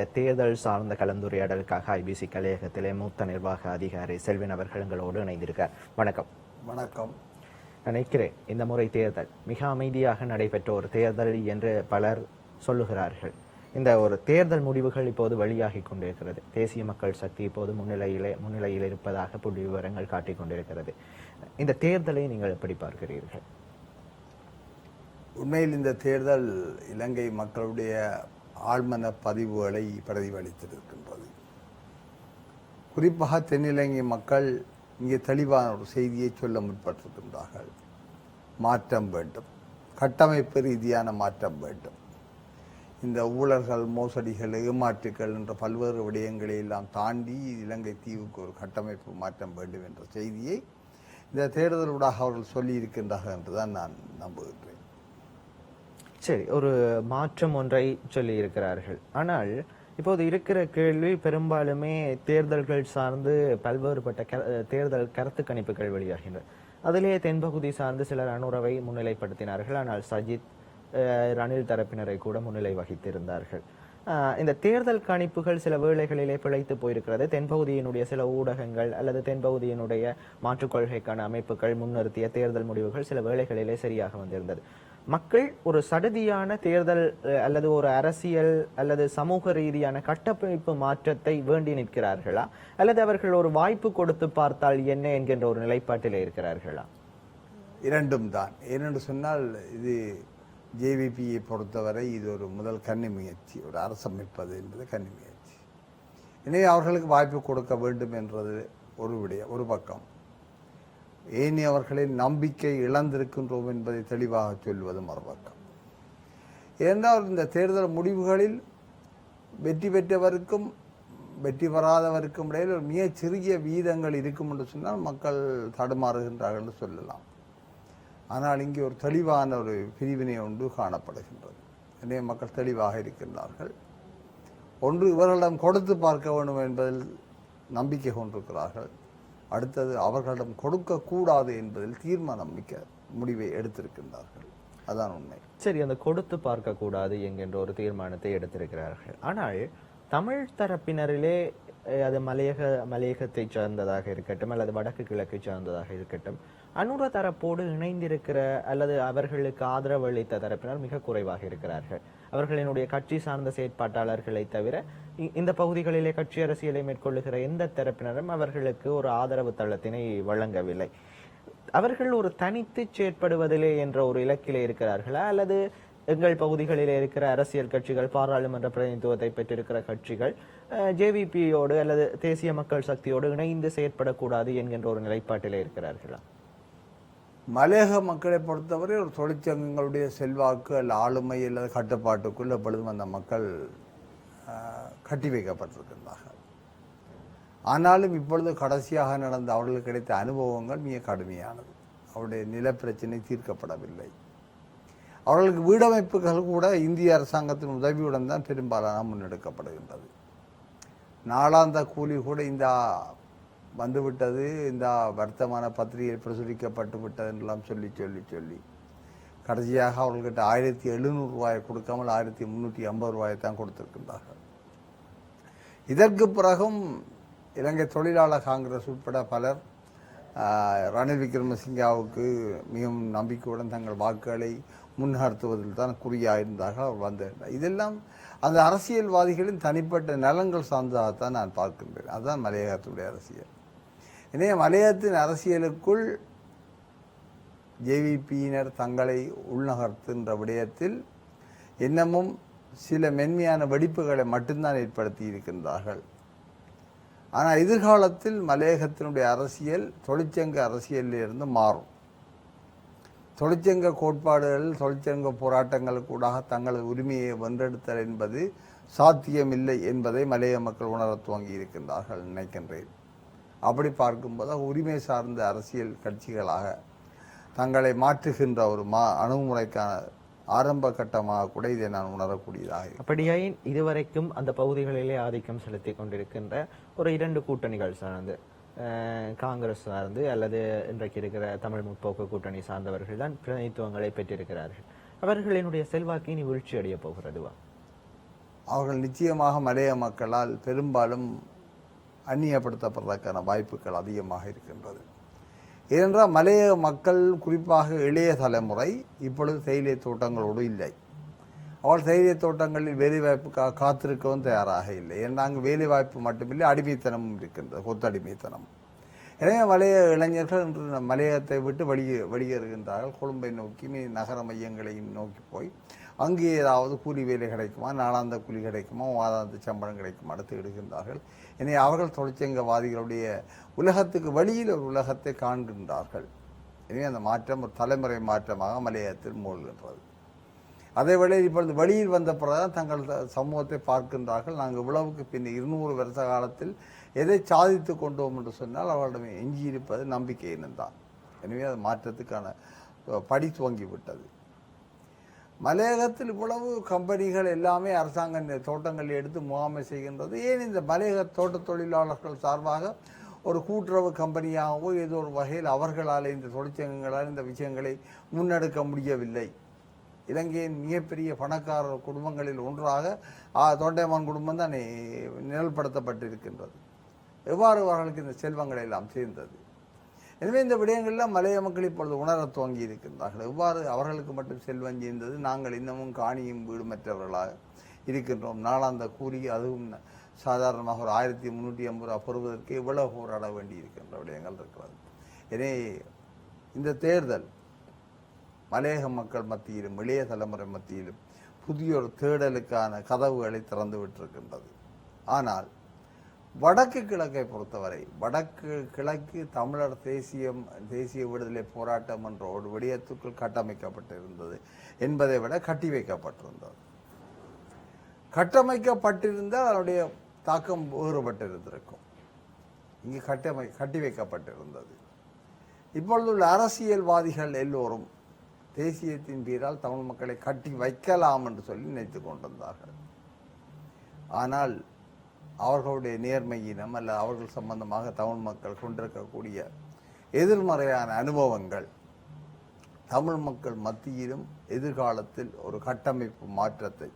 இந்த தேர்தல் சார்ந்த கலந்துரையாடலுக்காக ஐபிசி கலையகத்திலே மூத்த நிர்வாக அதிகாரி செல்வின் அவர்கள் எங்களோடு இணைந்திருக்கார். வணக்கம். வணக்கம். நினைக்கிறேன் இந்த முறை தேர்தல் மிக அமைதியாக நடைபெற்ற ஒரு தேர்தல் என்று பலர் சொல்லுகிறார்கள். இந்த ஒரு தேர்தல் முடிவுகள் இப்போது வெளியாகி கொண்டிருக்கிறது. தேசிய மக்கள் சக்தி இப்போது முன்னிலையிலே முன்னிலையில் இருப்பதாக புள்ளி விவரங்கள் காட்டிக் கொண்டிருக்கிறது. இந்த தேர்தலை நீங்கள் எப்படி பார்க்கிறீர்கள்? உண்மையில் இந்த தேர்தல் இலங்கை மக்களுடைய ஆழ்மன பதிவுகளை பிரதிபலித்திருக்கின்றது. குறிப்பாக தென்னிலங்கை மக்கள் இங்கே தெளிவான ஒரு செய்தியை சொல்ல முற்பட்டிருக்கின்றார்கள். மாற்றம் வேண்டும். கட்டமைப்பு ரீதியான மாற்றம் வேண்டும். இந்த ஊழல்கள் மோசடிகள் ஏமாற்றுகள் என்ற பல்வேறு விடயங்களை எல்லாம் தாண்டி இலங்கை தீவுக்கு ஒரு கட்டமைப்பு மாற்றம் வேண்டும் என்ற செய்தியை இந்த தேடுதலூடாக அவர்கள் சொல்லியிருக்கின்றார்கள் என்றுதான் நான் நம்புகின்றேன். சரி ஒரு மாற்றம் ஒன்றை சொல்லி இருக்கிறார்கள் ஆனால் இப்போது இருக்கிற கேள்வி பெரும்பாலுமே தேர்தல்கள் சார்ந்து பல்வேறுபட்ட க- தேர்தல் கருத்து கணிப்புகள் வெளியாகின்றன. அதிலே தென்பகுதி சார்ந்து சிலர் அனுரவை முன்னிலைப்படுத்தினார்கள். ஆனால் சஜித் அஹ், ரணில் தரப்பினரை கூட முன்னிலை வகித்திருந்தார்கள். இந்த தேர்தல் கணிப்புகள் சில வேளைகளிலே பிழைத்து போயிருக்கிறது. தென்பகுதியினுடைய சில ஊடகங்கள் அல்லது தென்பகுதியினுடைய மாற்றுக் கொள்கைக்கான அமைப்புகள் முன்னிறுத்திய தேர்தல் முடிவுகள் சில வேளைகளிலே சரியாக வந்திருந்தது. மக்கள் ஒரு சடுதியான தேர்தல் அல்லது ஒரு அரசியல் அல்லது சமூக ரீதியான கட்டமைப்பு மாற்றத்தை வேண்டி நிற்கிறார்களா? அல்லது அவர்கள் ஒரு வாய்ப்பு கொடுத்து பார்த்தால் என்ன என்கின்ற ஒரு நிலைப்பாட்டில் இருக்கிறார்களா? இரண்டும் தான். ஏனென்று சொன்னால் இது ஜேவிபியை பொறுத்தவரை இது ஒரு முதல் கன்னி முயற்சி. ஒரு அரசமைப்பது என்பது கன்னி முயற்சி. எனவே அவர்களுக்கு வாய்ப்பு கொடுக்க வேண்டும் என்றது ஒரு விடய ஒரு பக்கம். ஏனையவர்களின் நம்பிக்கை இழந்திருக்கின்றோம் என்பதை தெளிவாக சொல்வது மறுபக்கம். ஏனென்றால் இந்த தேர்தல் முடிவுகளில் வெற்றி பெற்றவருக்கும் வெற்றி பெறாதவருக்கும் இடையில் ஒரு மிகச் சிறிய வீதங்கள் இருக்கும் என்று சொன்னால் மக்கள் தடுமாறுகின்றார்கள் என்று சொல்லலாம். ஆனால் இங்கே ஒரு தெளிவான ஒரு பிரிவினை ஒன்று காணப்படுகின்றது. எனவே மக்கள் தெளிவாக இருக்கின்றார்கள். ஒன்று இவர்களிடம் கொடுத்து பார்க்க வேண்டும் என்பதில் நம்பிக்கை கொண்டிருக்கிறார்கள். அடுத்தது அவர்களிடம் கொடுக்கக்கூடாது என்பதில் தீர்மானம் மிக்க முடிவை எடுத்திருக்கின்றார்கள். அதான் உண்மை. சரி அந்த கொடுத்து பார்க்க கூடாது என்கின்ற ஒரு தீர்மானத்தை எடுத்திருக்கிறார்கள். ஆனால் தமிழ் தரப்பினரிலே அது மலையக மலையகத்தை சார்ந்ததாக இருக்கட்டும் அல்லது வடக்கு கிழக்கை சார்ந்ததாக இருக்கட்டும் அனுர தரப்போடு இணைந்திருக்கிற அல்லது அவர்களுக்கு ஆதரவு அளித்த தரப்பினர் மிக குறைவாக இருக்கிறார்கள். அவர்களினுடைய கட்சி சார்ந்த செயற்பாட்டாளர்களை தவிர இ- இந்த பகுதிகளிலே கட்சி அரசியலை மேற்கொள்ளுகிற எந்த தரப்பினரும் அவர்களுக்கு ஒரு ஆதரவு தளத்தினை வழங்கவில்லை. அவர்கள் ஒரு தனித்து செயற்படுவதிலே என்ற ஒரு இலக்கிலே இருக்கிறார்களா? அல்லது எங்கள் பகுதிகளில் இருக்கிற அரசியல் கட்சிகள் பாராளுமன்ற பிரதிநிதித்துவத்தை பெற்றிருக்கிற கட்சிகள் ஜேவிபியோடு அல்லது தேசிய மக்கள் சக்தியோடு இணைந்து செயற்படக்கூடாது என்கின்ற ஒரு நிலைப்பாட்டிலே இருக்கிறார்களா? மலையக மக்களை பொறுத்தவரை ஒரு தொழிற்சங்கங்களுடைய செல்வாக்கு அல்ல ஆளுமை அல்லது கட்டுப்பாட்டுக்குள் எப்பொழுதும் அந்த மக்கள் கட்டி வைக்கப்பட்டிருக்கின்றார்கள். ஆனாலும் இப்பொழுது கடைசியாக நடந்த அவர்களுக்கு கிடைத்த அனுபவங்கள் மிக கடுமையானது. அவருடைய நிலப்பிரச்சனை தீர்க்கப்படவில்லை. அவர்களுக்கு வீடமைப்புகள் கூட இந்திய அரசாங்கத்தின் உதவியுடன் தான் பெரும்பாலான முன்னெடுக்கப்படுகின்றது. நாளாந்த கூலி கூட இந்த வந்துவிட்டது இந்த வர்த்தமான பத்திரிகை பிரசுரிக்கப்பட்டு விட்டதென்றெல்லாம் சொல்லி சொல்லி சொல்லி. கடைசியாக அவர்கள்கிட்ட ஆயிரத்தி எழுநூறு ரூபாயை கொடுக்காமல் ஆயிரத்தி முந்நூற்றி ஐம்பது ரூபாயை தான் கொடுத்துருக்கின்றார்கள். இதற்கு பிறகும் இலங்கை தொழிலாளர் காங்கிரஸ் உட்பட பலர் ரணில் விக்ரமசிங்காவுக்கு மிகவும் நம்பிக்கையுடன் தங்கள் வாக்குகளை முன்னிறுத்துவதில் தான் குறியாயிருந்தார்கள். அவர் வந்திருந்தார் இதெல்லாம் அந்த அரசியல்வாதிகளின் தனிப்பட்ட நலன்கள் சார்ந்ததாகத்தான் நான் பார்க்கின்றேன். அதுதான் மலையகத்துடைய அரசியல். எனவே வலயத்தின் அரசியலுக்குள் ஜேவிபியினர் தங்களை உள்நகர்த்துகின்ற விடயத்தில் இன்னமும் சில மென்மையான வெடிப்புகளை மட்டும்தான் ஏற்படுத்தி இருக்கின்றார்கள். ஆனால் எதிர்காலத்தில் மலையகத்தினுடைய அரசியல் தொழிற்சங்க அரசியலிலிருந்து மாறும். தொழிற்சங்க கோட்பாடுகள் தொழிற்சங்க போராட்டங்களுக்கூடாக தங்களது உரிமையை வென்றெடுத்தல் என்பது சாத்தியமில்லை என்பதை மலைய மக்கள் உணரத் துவங்கி இருக்கின்றார்கள் நினைக்கின்றேன். அப்படி பார்க்கும்போது உரிமை சார்ந்த அரசியல் கட்சிகளாக தங்களை மாற்றுகின்ற ஒரு மா அணுகுமுறைக்கான ஆரம்ப கட்டமாக கூட இதை நான் உணரக்கூடியதாக. அப்படியாயின் இதுவரைக்கும் அந்த பகுதிகளிலே ஆதிக்கம் செலுத்தி கொண்டிருக்கின்ற ஒரு இரண்டு கூட்டணிகள் சார்ந்து காங்கிரஸ் சார்ந்து அல்லது இன்றைக்கு இருக்கிற தமிழ் முற்போக்கு கூட்டணி சார்ந்தவர்கள் தான் பிரதிநிதித்துவங்களை பெற்றிருக்கிறார்கள் அவர்களினுடைய செல்வாக்கு இனி வீழ்ச்சி அடைய போகிறதுவா அவர்கள் நிச்சயமாக மலைய மக்களால் பெரும்பாலும் அந்நியப்படுத்தப்படுறதுக்கான வாய்ப்புகள் அதிகமாக இருக்கின்றது. ஏனென்றால் மலைய மக்கள் குறிப்பாக இளைய தலைமுறை இப்பொழுது தேயிலை தோட்டங்களோடு இல்லை. அவள் தேயிலை தோட்டங்களில் வேலைவாய்ப்புக்காக காத்திருக்கவும் தயாராக இல்லை. ஏன்னா அங்கே வேலைவாய்ப்பு மட்டுமில்லை அடிமைத்தனமும் இருக்கின்றது கொத்தடிமைத்தனம் எனவே மலைய இளைஞர்கள் இன்று மலையத்தை விட்டு வெளியே வெளியேறுகின்றார்கள். கொழும்பை நோக்கி நகர மையங்களையும் நோக்கி போய் அங்கே ஏதாவது கூலி வேலை கிடைக்குமா? நாளாந்த கூலி கிடைக்குமா? மாதாந்த சம்பளம் கிடைக்குமா? அடுத்து எடுக்கின்றார்கள். எனவே அவர்கள் தொழிற்சங்கவாதிகளுடைய உலகத்துக்கு வழியில் ஒரு உலகத்தை காண்கின்றார்கள். எனவே அந்த மாற்றம் ஒரு தலைமுறை மாற்றமாக மலையத்தில் மூழ்கின்றது. அதே வேளையில் இப்பொழுது வெளியில் வந்த பிறகுதான் தங்கள் சமூகத்தை பார்க்கின்றார்கள். நாங்கள் இவ்வளவுக்கு பின் இருநூறு வருஷ காலத்தில் எதை சாதித்து கொண்டோம் என்று சொன்னால் அவர்களிடம் எஞ்சியிருப்பது நம்பிக்கையினந்தான் எனவே அது மாற்றத்துக்கான படி துவங்கி விட்டது மலையகத்தில் இவ்வளவு கம்பெனிகள் எல்லாமே அரசாங்க நி- தோட்டங்களை எடுத்து முகாமை செய்கின்றது. ஏன் இந்த மலையக தோட்ட தொழிலாளர்கள் சார்பாக ஒரு கூட்டுறவு கம்பெனியாகவோ ஏதோ ஒரு வகையில் அவர்களால் இந்த தொழிற்சங்கங்களால் இந்த விஷயங்களை முன்னெடுக்க முடியவில்லை. இலங்கையின் மிகப்பெரிய பணக்கார குடும்பங்களில் ஒன்றாக ஆ, தொண்டைமான் குடும்பம் தான் நிழல்படுத்தப்பட்டிருக்கின்றது. எவ்வாறு அவர்களுக்கு இந்த செல்வங்களை எல்லாம் சேர்ந்தது? எனவே இந்த விடயங்கள்லாம் மலைய மக்கள் இப்பொழுது உணரத் துவங்கி இருக்கின்றார்கள். எவ்வாறு அவர்களுக்கு மட்டும் செல்வம் சேர்ந்தது நாங்கள் இன்னமும் காணியும் வீடுமற்றவர்களாக இருக்கின்றோம். நாளாந்த கூறி அதுவும் சாதாரணமாக ஒரு ஆயிரத்தி முந்நூற்றி ஐம்பது ரூபா பெறுவதற்கு இவ்வளவு போராட வேண்டி இருக்கின்ற விடயங்கள் இருக்கிறது. எனவே இந்த தேர்தல் மலையக மக்கள் மத்தியிலும் இளைய தலைமுறை மத்தியிலும் புதிய ஒரு தேடலுக்கான கதவுகளை திறந்து விட்டிருக்கின்றது. ஆனால் வடக்கு கிழக்கை பொறுத்தவரை வடக்கு கிழக்கு தமிழர் தேசியம் தேசிய விடுதலை போராட்டம் என்ற ஒரு விடயத்துக்குள் கட்டமைக்கப்பட்டிருந்தது என்பதை விட கட்டி வைக்கப்பட்டிருந்தது. கட்டமைக்கப்பட்டிருந்தால் அதனுடைய தாக்கம் வேறுபட்டிருந்திருக்கும். இங்கு கட்டமை கட்டி வைக்கப்பட்டிருந்தது. இப்பொழுது உள்ள அரசியல்வாதிகள் எல்லோரும் தேசியத்தின் பேரால் தமிழ் மக்களை கட்டி வைக்கலாம் என்று சொல்லி நினைத்துக் கொண்டிருந்தார்கள். ஆனால் அவர்களுடைய நேர்மையினம் அல்ல அவர்கள் சம்பந்தமாக தமிழ் மக்கள் கொண்டிருக்கக்கூடிய எதிர்மறையான அனுபவங்கள் தமிழ் மக்கள் மத்தியிலும் எதிர்காலத்தில் ஒரு கட்டமைப்பு மாற்றத்தை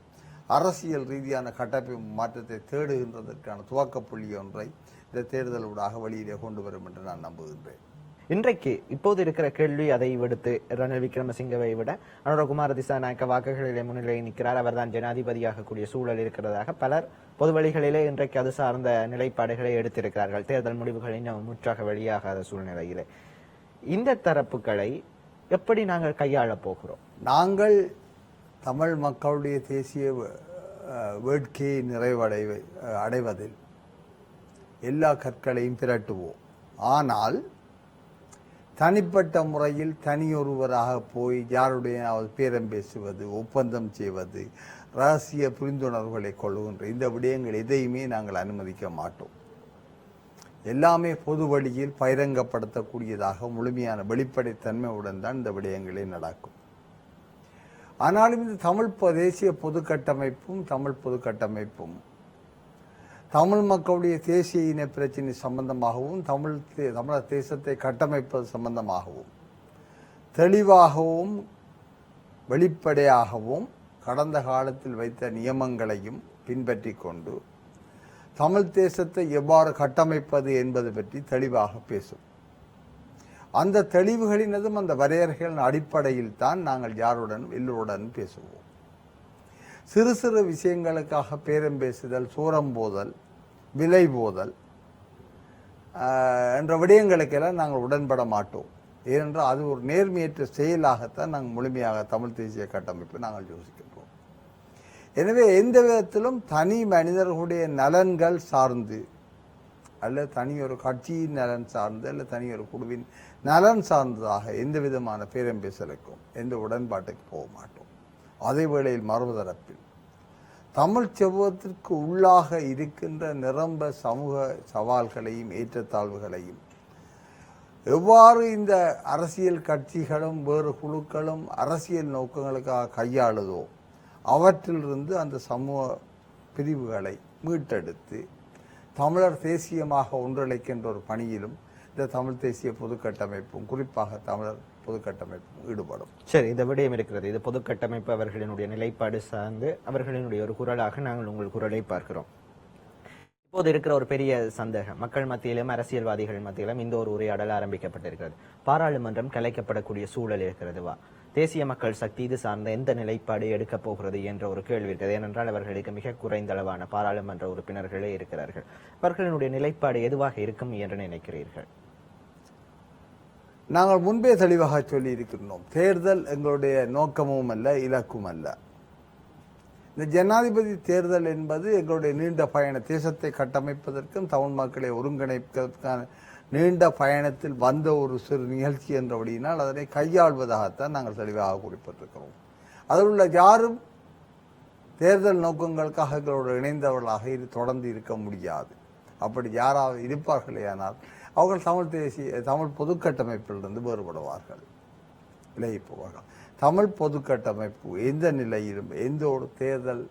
அரசியல் ரீதியான கட்டமைப்பு மாற்றத்தை தேடுகின்றதற்கான துவக்க புள்ளி ஒன்றை இந்த தேர்தலூடாக வெளியிலே கொண்டு வரும் என்று நான் நம்புகின்றேன். இன்றைக்கு இப்போது இருக்கிற கேள்வி அதை விடுத்து ரணில் விக்ரமசிங்கவை விட அனுரகுமார திசாநாயக்க வாக்குகளிலே முன்னிலை நிற்கிறார். அவர்தான் ஜனாதிபதியாக கூடிய சூழல் இருக்கிறதாக பலர் பொது வழிகளிலே இன்றைக்கு அது சார்ந்த நிலைப்பாடுகளை எடுத்திருக்கிறார்கள். தேர்தல் முடிவுகள் இன்னும் முற்றாக வெளியாகாத சூழ்நிலையிலே. இந்த தரப்புகளை எப்படி நாங்கள் கையாளப் போகிறோம்? நாங்கள் தமிழ் மக்களுடைய தேசிய வேட்கையை நிறைவடைவை அடைவதில் எல்லா கற்களையும் திரட்டுவோம். ஆனால் தனிப்பட்ட முறையில் தனியொருவராக போய் யாருடைய பேரம் பேசுவது ஒப்பந்தம் செய்வது ரகசிய புரிந்துணர்வுகளை கொள்கின்ற இந்த விடயங்கள் எதையுமே நாங்கள் அனுமதிக்க மாட்டோம். எல்லாமே பொது வழியில் பகிரங்கப்படுத்தக்கூடியதாக முழுமையான வெளிப்படைத்தன்மையுடன் தான் இந்த விடயங்களே நடக்கும். ஆனாலும் இந்த தமிழ் தேசிய பொது கட்டமைப்பும் தமிழ் பொது கட்டமைப்பும் தமிழ் மக்களுடைய தேசிய இன பிரச்சினை சம்பந்தமாகவும் தமிழ் தே- தமிழர் தேசத்தை கட்டமைப்பது சம்பந்தமாகவும் தெளிவாகவும் வெளிப்படையாகவும் கடந்த காலத்தில் வைத்த நியமங்களையும் பின்பற்றி கொண்டு தமிழ் தேசத்தை எவ்வாறு கட்டமைப்பது என்பது பற்றி தெளிவாக பேசும். அந்த தெளிவுகளினதும் அந்த வரையறைகளின் அடிப்படையில் தான் நாங்கள் யாருடன் எல்லோருடன் பேசுவோம். சிறு சிறு விஷயங்களுக்காக பேரம் பேசுதல் சூரம் போதல் விலை போதல் என்ற விடயங்களுக்கெல்லாம் நாங்கள் உடன்பட மாட்டோம். ஏனென்றால் அது ஒரு நேர்மையற்ற செயலாகத்தான் நாங்கள் முழுமையாக தமிழ் தேசிய கட்டமைப்பு நாங்கள் யோசிக்கின்றோம். எனவே எந்த விதத்திலும் தனி மனிதர்களுடைய நலன்கள் சார்ந்து அல்ல தனி ஒரு கட்சியின் நலன் சார்ந்து அல்ல தனி ஒரு குழுவின் நலன் சார்ந்ததாக எந்த விதமான பேரம் பேசலுக்கும் எந்த உடன்பாட்டுக்கு போக மாட்டோம். அதே வேளையில் மறுதரப்பில். தமிழ் செவ்வத்திற்கு உள்ளாக இருக்கின்ற நிரம்ப சமூக சவால்களையும் ஏற்றத்தாழ்வுகளையும் எவ்வாறு இந்த அரசியல் கட்சிகளும் வேறு குழுக்களும் அரசியல் நோக்கங்களுக்காக கையாளுதோ அவற்றிலிருந்து அந்த சமூக பிரிவுகளை மீட்டெடுத்து தமிழர் தேசியமாக ஒன்றிணைக்கின்ற ஒரு பணியிலும் இந்த தமிழ் தேசிய பொதுக்கட்டமைப்பும் குறிப்பாக தமிழர் பொது ஈடுபடும். சரி இந்த விடயம் இருக்கிறது? இது பொது கட்டமைப்பு அவர்களினுடைய நிலைப்பாடு சார்ந்து அவர்களினுடைய ஒரு குரலாக நாங்கள் உங்கள் குரலை பார்க்கிறோம். இப்போது இருக்கிற ஒரு பெரிய சந்தேகம் மக்கள் மத்தியிலும் அரசியல்வாதிகள் மத்தியிலும் இந்த ஒரு உரையாடல் ஆரம்பிக்கப்பட்டிருக்கிறது. பாராளுமன்றம் கலைக்கப்படக்கூடிய சூழல் இருக்கிறதுவா தேசிய மக்கள் சக்தி இது சார்ந்த எந்த நிலைப்பாடு எடுக்கப் போகிறது என்ற ஒரு கேள்வி இருக்கிறது ஏனென்றால் அவர்களுக்கு மிக குறைந்த அளவான பாராளுமன்ற உறுப்பினர்களே இருக்கிறார்கள். அவர்களினுடைய நிலைப்பாடு எதுவாக இருக்கும் என்று நினைக்கிறீர்கள்? நாங்கள் முன்பே தெளிவாக சொல்லியிருக்கின்றோம் தேர்தல் எங்களுடைய நோக்கமும் அல்ல இலக்கும் அல்ல. இந்த ஜனாதிபதி தேர்தல் என்பது எங்களுடைய நீண்ட பயண தேசத்தை கட்டமைப்பதற்கும் தமிழ் மக்களை ஒருங்கிணைப்பதற்கான நீண்ட பயணத்தில் வந்த ஒரு சிறு நிகழ்ச்சி என்றபடியினால் அதனை கையாள்வதாகத்தான் நாங்கள் தெளிவாக குறிப்பிட்டிருக்கிறோம். அதில் உள்ள யாரும் தேர்தல் நோக்கங்களுக்காக எங்களோடு இணைந்தவர்களாக இது தொடர்ந்து இருக்க முடியாது. அப்படி யாராவது இருப்பார்களேயானால் அவர்கள் தமிழ் தேசிய தமிழ் பொதுக்கட்டமைப்பிலிருந்து வேறுபடுவார்கள். விலகி போவார்கள் தமிழ் பொதுக்கட்டமைப்பு எந்த நிலையிலும் எந்த ஒரு தேர்தல்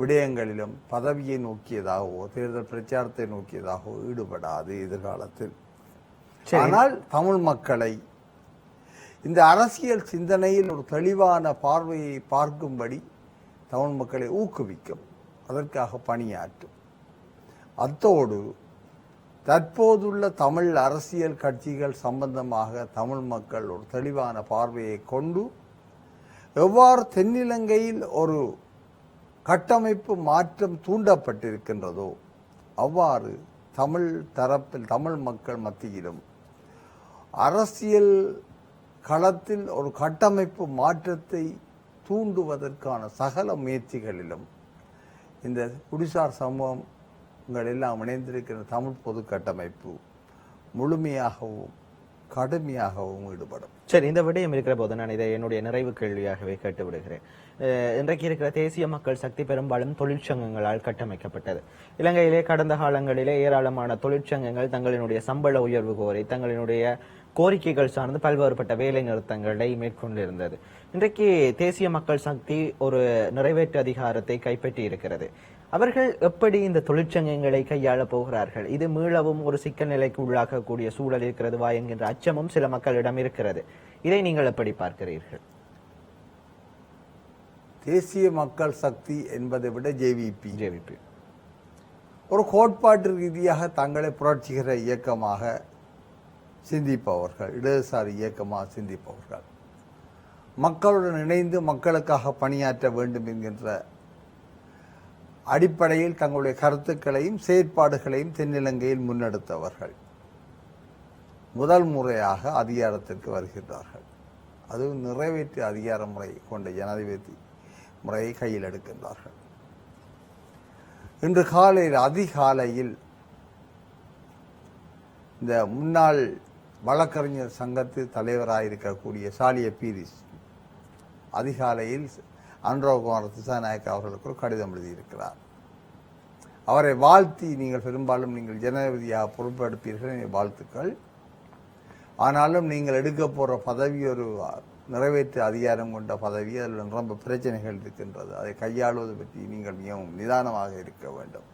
விடயங்களிலும் பதவியை நோக்கியதாகவோ தேர்தல் பிரச்சாரத்தை நோக்கியதாகவோ ஈடுபடாது எதிர்காலத்தில். ஆனால் தமிழ் மக்களை இந்த அரசியல் சிந்தனையில் ஒரு தெளிவான பார்வையை பார்க்கும்படி தமிழ் மக்களை ஊக்குவிக்கும். அதற்காக பணியாற்றும். அத்தோடு தற்போதுள்ள தமிழ் அரசியல் கட்சிகள் சம்பந்தமாக தமிழ் மக்கள் ஒரு தெளிவான பார்வையை கொண்டு எவ்வாறு தென்னிலங்கையில் ஒரு கட்டமைப்பு மாற்றம் தூண்டப்பட்டிருக்கின்றதோ அவ்வாறு தமிழ் தரப்பில் தமிழ் மக்கள் மத்தியிலும் அரசியல் களத்தில் ஒரு கட்டமைப்பு மாற்றத்தை தூண்டுவதற்கான சகல முயற்சிகளிலும் இந்த குடிசார் உங்கள் எல்லாம் இணைந்திருக்கிற தமிழ் பொது கட்டமைப்பு முழுமையாகவும் கடுமையாகவும் ஈடுபடும். சரி இந்த விடயம் இருக்கிற போது நான் இதை என்னுடைய நிறைவு கேள்வியாகவே கேட்டு விடுகிறேன். இன்றைக்கு இருக்கிற தேசிய மக்கள் சக்தி பெரும்பாலும் தொழிற்சங்கங்களால் கட்டமைக்கப்பட்டது. இலங்கையிலே கடந்த காலங்களிலே ஏராளமான தொழிற்சங்கங்கள் தங்களினுடைய சம்பள உயர்வு கோரி தங்களினுடைய கோரிக்கைகள் சார்ந்து பல்வேறுபட்ட வேலை நிறுத்தங்களை மேற்கொண்டிருந்தது. இன்றைக்கு தேசிய மக்கள் சக்தி ஒரு நிறைவேற்று அதிகாரத்தை கைப்பற்றி இருக்கிறது அவர்கள் எப்படி இந்த தொழிற்சங்கங்களை கையாள போகிறார்கள்? இது மீளவும் ஒரு சிக்கல் நிலைக்கு உள்ளாகக்கூடிய சூழல் இருக்கிறதுவா என்கின்ற அச்சமும் சில மக்களிடம் இருக்கிறது. இதை நீங்கள் எப்படி பார்க்கிறீர்கள்? தேசிய மக்கள் சக்தி என்பதை விட ஜேவிபி ஜேவிபி ஒரு கோட்பாட்டு ரீதியாக தங்களை புரட்சிகர இயக்கமாக சிந்திப்பவர்கள் இடதுசாரி இயக்கமாக சிந்திப்பவர்கள். மக்களுடன் இணைந்து மக்களுக்காக பணியாற்ற வேண்டும் என்கின்ற அடிப்படையில் தங்களுடைய கருத்துக்களையும் செயற்பாடுகளையும் தென்னிலங்கையில் முன்னெடுத்தவர்கள். முதல் முறையாக அதிகாரத்திற்கு வருகின்றார்கள். அதுவும் நிறைவேற்று அதிகார முறை கொண்ட ஜனாதிபதி முறையை கையில் எடுக்கின்றார்கள். இன்று காலையில் அதிகாலையில் இந்த முன்னாள் வழக்கறிஞர் சங்கத்து தலைவராக இருக்கக்கூடிய சாலிய பீரிஸ் அதிகாலையில் அன்ரோகுமார் திசாநாயக் அவர்களுக்கு ஒரு கடிதம் எழுதியிருக்கிறார். அவரை வாழ்த்தி நீங்கள் பெரும்பாலும் நீங்கள் ஜனாதிபதியாக பொறுப்பெடுப்பீர்கள் வாழ்த்துக்கள். ஆனாலும் நீங்கள் எடுக்க போகிற பதவி ஒரு நிறைவேற்று அதிகாரம் கொண்ட பதவி அதில் ரொம்ப பிரச்சனைகள் இருக்கின்றது. அதை கையாளுவது பற்றி நீங்கள் மிகவும் நிதானமாக இருக்க வேண்டும்.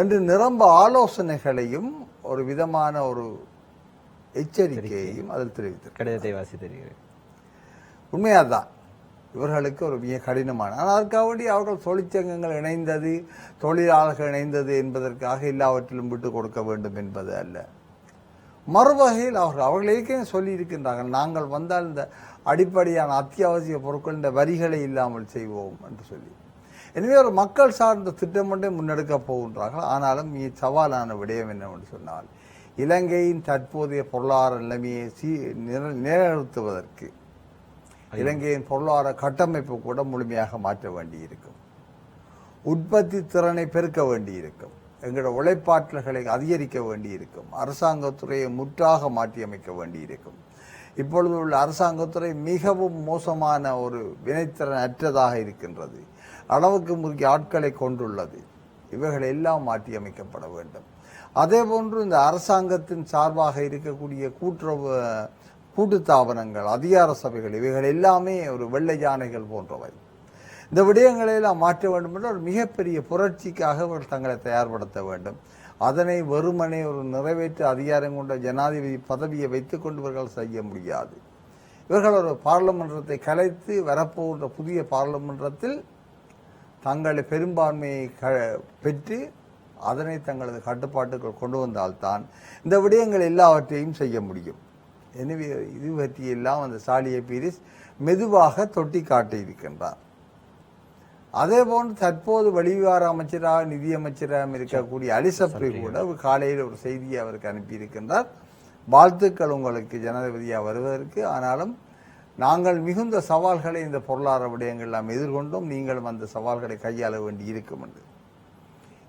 என்று நிரம்ப ஆலோசனைகளையும் ஒரு விதமான ஒரு எச்சரிக்கையையும் அதில் தெரிவித்தார் கடிதத்தை வாசி தெரிகிறேன் உண்மையாதான். இவர்களுக்கு ஒரு மிக கடினமான. ஆனால் அதற்காக வேண்டி அவர்கள் தொழிற்சங்கங்கள் இணைந்தது தொழிலாளர்கள் இணைந்தது என்பதற்காக எல்லாவற்றிலும் விட்டு கொடுக்க வேண்டும் என்பது அல்ல. மறுவகையில் அவர்கள் அவர்கள் சொல்லியிருக்கின்றார்கள் சொல்லி இருக்கின்றார்கள் நாங்கள் வந்தால் இந்த அடிப்படையான அத்தியாவசிய பொருட்கள் இந்த வரிகளை இல்லாமல் செய்வோம் என்று சொல்லி. எனவே ஒரு மக்கள் சார்ந்த திட்டம் ஒன்றை முன்னெடுக்க போகின்றார்கள். ஆனாலும் மிக சவாலான விடயம் என்னவென்று சொன்னால் இலங்கையின் தற்போதைய பொருளாதார நிலைமையை சீ நிலைநிறுத்துவதற்கு. இலங்கையின் பொருளாதார கட்டமைப்பு கூட முழுமையாக மாற்ற வேண்டியிருக்கும். உற்பத்தி திறனை பெருக்க வேண்டியிருக்கும். எங்களோட உழைப்பாற்றல்களை அதிகரிக்க வேண்டியிருக்கும். அரசாங்கத்துறையை முற்றாக மாற்றியமைக்க வேண்டியிருக்கும். இப்பொழுது உள்ள அரசாங்கத்துறை மிகவும் மோசமான ஒரு வினைத்திறன் அற்றதாக இருக்கின்றது. அளவுக்கு முறுக்கி ஆட்களை கொண்டுள்ளது. இவைகள் எல்லாம் மாற்றியமைக்கப்பட வேண்டும். அதே போன்று இந்த அரசாங்கத்தின் சார்பாக இருக்கக்கூடிய கூட்டுறவு கூட்டுத்தாபனங்கள் அதிகார சபைகள் இவைகள் எல்லாமே ஒரு வெள்ளை யானைகள் போன்றவை. இந்த விடயங்களை எல்லாம் மாற்ற வேண்டும் என்றால் ஒரு மிகப்பெரிய புரட்சிக்காக அவர்கள் தங்களை தயார்படுத்த வேண்டும். அதனை வெறுமனே ஒரு நிறைவேற்று அதிகாரம் கொண்ட ஜனாதிபதி பதவியை வைத்துக் கொண்டு இவர்கள் செய்ய முடியாது. இவர்கள் ஒரு பாராளுமன்றத்தை கலைத்து வரப்போகின்ற புதிய பாராளுமன்றத்தில் தங்களை பெரும்பான்மையை க பெற்று அதனை தங்களது கட்டுப்பாட்டுக்குள் கொண்டு வந்தால்தான் இந்த விடயங்கள் எல்லாவற்றையும் செய்ய முடியும். எனவே இது பற்றியெல்லாம் அந்த சாலிய பீரிஸ் மெதுவாக தொட்டி காட்டியிருக்கின்றார். அதே போன்று தற்போது வெளிவிவகார அமைச்சராக நிதியமைச்சராக இருக்கக்கூடிய அலிசப்ரி கூட காலையில் ஒரு செய்தியை அவருக்கு அனுப்பியிருக்கின்றார். வாழ்த்துக்கள் உங்களுக்கு ஜனாதிபதியாக வருவதற்கு. ஆனாலும் நாங்கள் மிகுந்த சவால்களை இந்த பொருளாதார விடயங்கள் நாம் எதிர்கொண்டோம். நீங்களும் அந்த சவால்களை கையாள வேண்டி இருக்கும் என்று.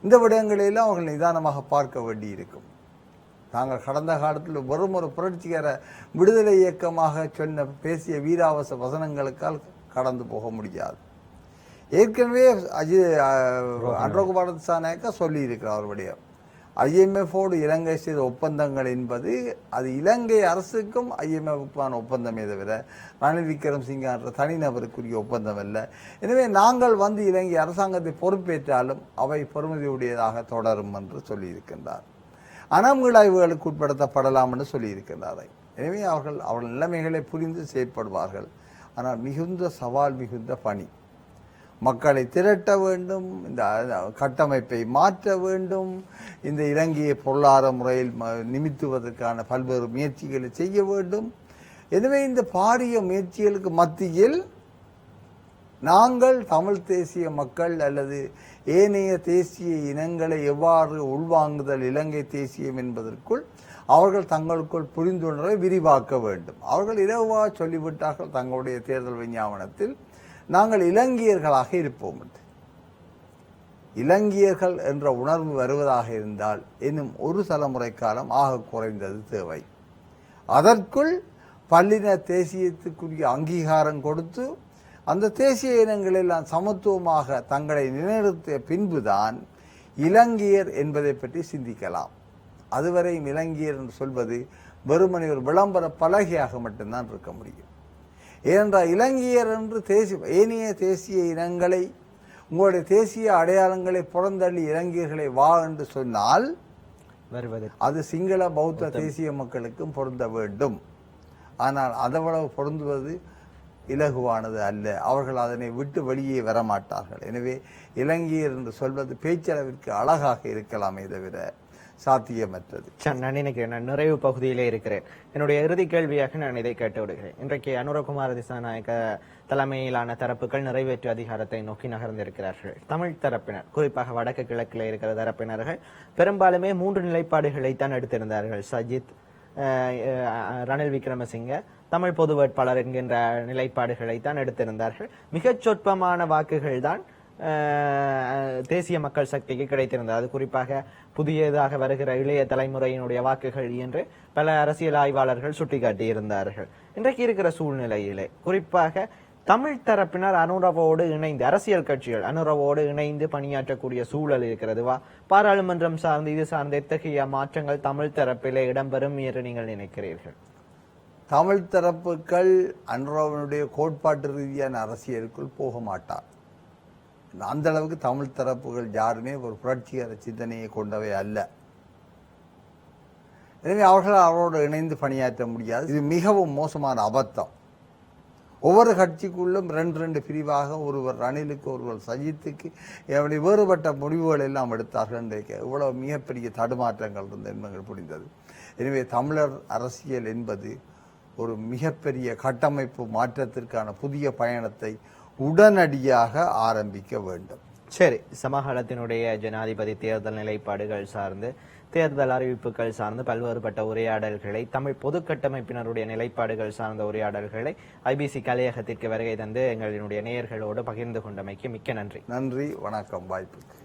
இந்த விடயங்களையெல்லாம் அவர்கள் நிதானமாக பார்க்க வேண்டி இருக்கும் நாங்கள் கடந்த காலத்தில் வெறும் ஒரு புரட்சிகர விடுதலை இயக்கமாக சொன்ன பேசிய வீராவச வசனங்களுக்கால் கடந்து போக முடியாது. ஏற்கனவே அஜய் அன்றகுமார் சாநாயக்கா சொல்லி அவருடைய ஐஎம்எஃபோடு இலங்கை செய்த ஒப்பந்தங்கள் என்பது அது இலங்கை அரசுக்கும் ஐஎம்எஃப்க்கான ஒப்பந்தமே தவிர ரணில் விக்ரம் சிங்கான்ற தனிநபருக்குரிய ஒப்பந்தம் அல்ல எனவே நாங்கள் வந்து இலங்கை அரசாங்கத்தை பொறுப்பேற்றாலும் அவை பொறுமதியுடையதாக தொடரும் என்று சொல்லியிருக்கின்றார். அனம்கிழாய்வுகளுக்கு உட்படுத்தப்படலாம் என்று சொல்லியிருக்கின்றார் எனவே அவர்கள் அவர்கள் நிலைமைகளை புரிந்து செயற்படுவார்கள். ஆனால் மிகுந்த சவால் மிகுந்த பணி. மக்களை திரட்ட வேண்டும் இந்த கட்டமைப்பை மாற்ற வேண்டும் இந்த இலங்கையை பொருளாதார முறையில் நிமித்துவதற்கான பல்வேறு முயற்சிகளை செய்ய வேண்டும். எனவே இந்த பாரிய முயற்சிகளுக்கு மத்தியில் நாங்கள் தமிழ் தேசிய மக்கள் அல்லது ஏனைய தேசிய இனங்களை எவ்வாறு உள்வாங்குதல் இலங்கை தேசியம் என்பதற்குள் அவர்கள் தங்களுக்குள் புரிந்துணர்வை விரிவாக்க வேண்டும். அவர்கள் இரவாக சொல்லிவிட்டார்கள் தங்களுடைய தேர்தல் விஞ்ஞாபனத்தில் நாங்கள் இலங்கையர்களாக இருப்போம். இலங்கையர்கள் என்ற உணர்வு வருவதாக இருந்தால் இன்னும் ஒரு தலைமுறை காலம் ஆக குறைந்தது தேவை. அதற்குள் பல்லின தேசியத்துக்குரிய அங்கீகாரம் கொடுத்து அந்த தேசிய இனங்களெல்லாம் சமத்துவமாக தங்களை நிலைநிறுத்திய பின்புதான் இலங்கையர் என்பதை பற்றி சிந்திக்கலாம். அதுவரையும் இலங்கையர் என்று சொல்வது வெறுமனே ஒரு விளம்பர பலகையாக மட்டும்தான் இருக்க முடியும். ஏனென்றால் இலங்கையர் என்று தேசிய ஏனைய தேசிய இனங்களை உங்களுடைய தேசிய அடையாளங்களை புறந்தள்ளி இலங்கையர்களை வா என்று சொன்னால் வருவது அது சிங்கள பௌத்த தேசிய மக்களுக்கும் பொருந்த வேண்டும். ஆனால் அதவ்வளவு பொருந்துவது? இலகுவானது அல்ல. அவர்கள் அதனை விட்டு வெளியே வரமாட்டார்கள். எனவே இலங்கையர் என்று சொல்வது பேச்சளவிற்கு அழகாக இருக்கலாமே தவிர சாத்தியமற்றது. நான் நினைக்கிறேன் நான் நிறைவு பகுதியிலே இருக்கிறேன். என்னுடைய இறுதி கேள்வியாக நான் இதை கேட்டு விடுகிறேன். இன்றைக்கு அனுரகுமார திசாநாயக தலைமையிலான தரப்புகள் நிறைவேற்று அதிகாரத்தை நோக்கி நகர்ந்திருக்கிறார்கள். தமிழ் தரப்பினர் குறிப்பாக வடக்கு கிழக்கில் இருக்கிற தரப்பினர்கள் பெரும்பாலுமே மூன்று நிலைப்பாடுகளை தான் எடுத்திருந்தார்கள். சஜித் ரணில் விக்ரமசிங்க தமிழ் பொது வேட்பாளர் என்கின்ற நிலைப்பாடுகளை தான் எடுத்திருந்தார்கள். மிகச் சொற்பமான வாக்குகள் தான் தேசிய மக்கள் சக்திக்கு கிடைத்திருந்தது. அது குறிப்பாக புதியதாக வருகிற இளைய தலைமுறையினுடைய வாக்குகள் என்று பல அரசியல் ஆய்வாளர்கள் சுட்டிக்காட்டியிருந்தார்கள். இன்றைக்கு இருக்கிற சூழ்நிலையிலே குறிப்பாக தமிழ் தரப்பினர் அனுரவோடு இணைந்து அரசியல் கட்சிகள் அனுரவோடு இணைந்து பணியாற்றக்கூடிய சூழல் இருக்கிறது. வா பாராளுமன்றம் சார்ந்து இது சார்ந்த எத்தகைய மாற்றங்கள் தமிழ் தரப்பிலே இடம்பெறும் என்று நீங்கள் நினைக்கிறீர்கள்? தமிழ் தரப்புகள் அன்றவனுடைய கோட்பாட்டு ரீதியான அரசியலுக்குள் போக மாட்டார். அந்த அளவுக்கு தமிழ் தரப்புகள் யாருமே ஒரு புரட்சிகர சிந்தனையை கொண்டவை அல்ல. எனவே அவர்கள் அவரோடு இணைந்து பணியாற்ற முடியாது. இது மிகவும் மோசமான அபத்தம். ஒவ்வொரு கட்சிக்குள்ளும் ரெண்டு ரெண்டு பிரிவாக ஒருவர் ரணிலுக்கு ஒருவர் சஜித்துக்கு எப்படி வேறுபட்ட முடிவுகள் எல்லாம் எடுத்தார்கள் இன்றைக்கு இவ்வளவு மிகப்பெரிய தடுமாற்றங்கள் இருந்த என்பங்கள் புரிந்தது. எனவே தமிழர் அரசியல் என்பது ஒரு மிகப்பெரிய கட்டமைப்பு மாற்றத்திற்கான புதிய பயணத்தை உடனடியாக ஆரம்பிக்க வேண்டும். சரி சமகாலத்தினுடைய ஜனாதிபதி தேர்தல் நிலைப்பாடுகள் சார்ந்து தேர்தல் அறிவிப்புகள் சார்ந்து பல்வேறுபட்ட உரையாடல்களை தமிழ் பொது கட்டமைப்பினருடைய நிலைப்பாடுகள் சார்ந்த உரையாடல்களை ஐபிசி கலையகத்திற்கு வருகை தந்து எங்களுடைய நேயர்களோடு பகிர்ந்து கொண்டமைக்கு மிக்க நன்றி. நன்றி வணக்கம் வாய்ப்புக்கு.